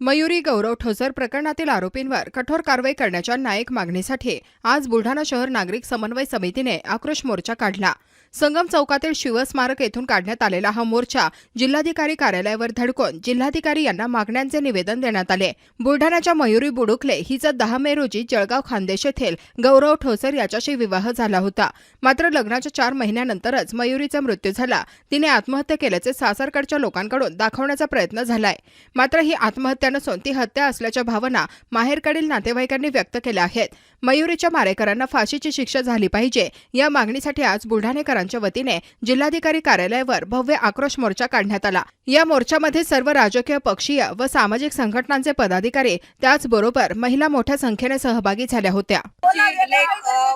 मयुरी गौरव ठोसर प्रकरणातील आरोपींवर कठोर कारवाई करण्याच्या न्यायिक मागणीसाठी आज बुलढाणा शहर नागरिक समन्वय समितीने आक्रोश मोर्चा काढला. संगम चौकातील शिवस्मारक येथून काढण्यात आलेला हा मोर्चा जिल्हाधिकारी कार्यालयावर धडकून जिल्हाधिकारी यांना मागण्यांचे निवेदन देण्यात आले. बुलढाण्याच्या मयुरी बुडुकले हिचा दहा मे रोजी जळगाव खानदेश येथील गौरव ठोसर याच्याशी विवाह झाला होता. मात्र लग्नाच्या चार महिन्यानंतरच मयुरीचा मृत्यू झाला. तिने आत्महत्या केल्याचे सासरकडच्या लोकांकडून दाखवण्याचा प्रयत्न झालाय. मात्र ही आत्महत्या नसून ती हत्या असल्याच्या भावना माहेरकडील नातेवाईकांनी व्यक्त केल्या आहेत. मयुरीच्या मारेकरांना फाशीची शिक्षा झाली पाहिजे या मागणीसाठी आज बुलढाणेकरांच्या वतीने जिल्हाधिकारी कार्यालयावर भव्य आक्रोश मोर्चा काढण्यात आला. या मोर्चामध्ये सर्व राजकीय पक्षीय व सामाजिक संघटनांचे पदाधिकारी त्याचबरोबर महिला मोठ्या संख्येने सहभागी झाल्या होत्या.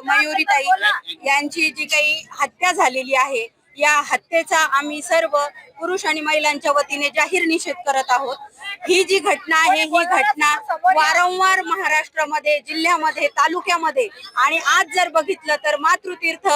मयुरीताई यांची जी काही हत्या झालेली आहे या हत्येचा आम्ही सर्व पुरुष आणि महिलांच्या वतीने जाहीर निषेध करत आहोत. ही जी घटना आहे ही घटना वारंवार महाराष्ट्रामध्ये जिल्ह्यामध्ये तालुक्यामध्ये आणि आज जर बघितलं तर मातृतीर्थ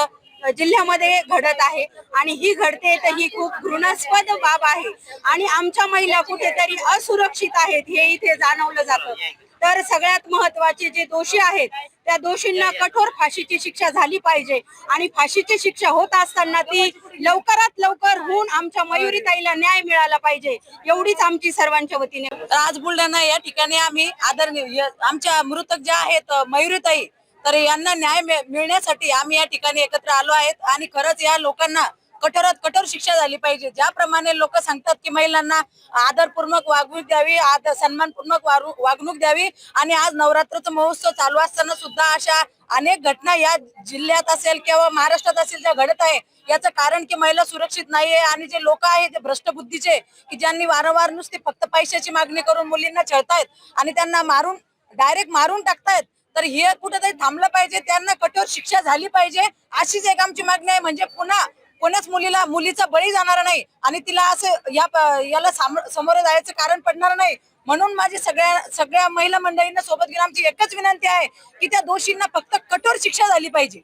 जिल्ह्यामध्ये घडत आहे आणि ही घडते तर ही खूप घृणास्पद बाब आहे आणि आमच्या महिला कुठेतरी असुरक्षित आहेत हे इथे जाणवलं जातं. तर सगळ्यात महत्त्वाचे जे दोषी आहेत त्या दोषींना कठोर फाशीची शिक्षा झाली पाहिजे. आणि फाशीची शिक्षा होत असताना ती लवकरात लवकर होऊन आमच्या मयुरीताईला न्याय मिळाला पाहिजे. एवढीच आमची सर्वांच्या वतीने आज बुलढाणा या ठिकाणी आम्ही आदरणीय आमच्या मृतक ज्या आहेत मयुरीताई तर यांना न्याय मिळ- मिळण्यासाठी आम्ही या ठिकाणी एकत्र आलो आहेत. आणि खरंच या लोकांना कठोरात कठोर शिक्षा झाली पाहिजे. ज्याप्रमाणे लोक सांगतात की महिलांना आदरपूर्वक वागणूक द्यावी आदर सन्मानपूर्वक वागणूक द्यावी आणि आज नवरात्राचा महोत्सव चालू असताना सुद्धा अशा अनेक घटना या जिल्ह्यात असेल किंवा महाराष्ट्रात असेल ज्या घडत आहे. याचं कारण की महिला सुरक्षित नाहीये आणि जे लोक आहेत ते भ्रष्ट बुद्धीचे की ज्यांनी वारंवार नुसते फक्त पैशाची मागणी करून मुलींना छळतायत आणि त्यांना मारून डायरेक्ट मारून टाकतायत तर हे कुठेतरी थांबलं पाहिजे. त्यांना कठोर शिक्षा झाली पाहिजे अशीच एक आमची मागणी आहे. म्हणजे पुन्हा कोणाच मुलीला मुलीचा बळी जाणार नाही आणि तिला असं या याला समोर सामोरं जायचं कारण पडणार नाही. म्हणून माझी सगळ्या सगळ्या महिला मंडळींना सोबत घेऊन आमची एकच विनंती आहे की त्या दोषींना फक्त कठोर शिक्षा झाली पाहिजे.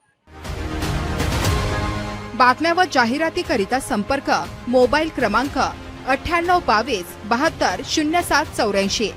बातम्या व जाहिरातीकरिता संपर्क मोबाईल क्रमांक अठ्ठ्याण्णव बावीस बहात्तर शून्य सात चौऱ्याऐंशी.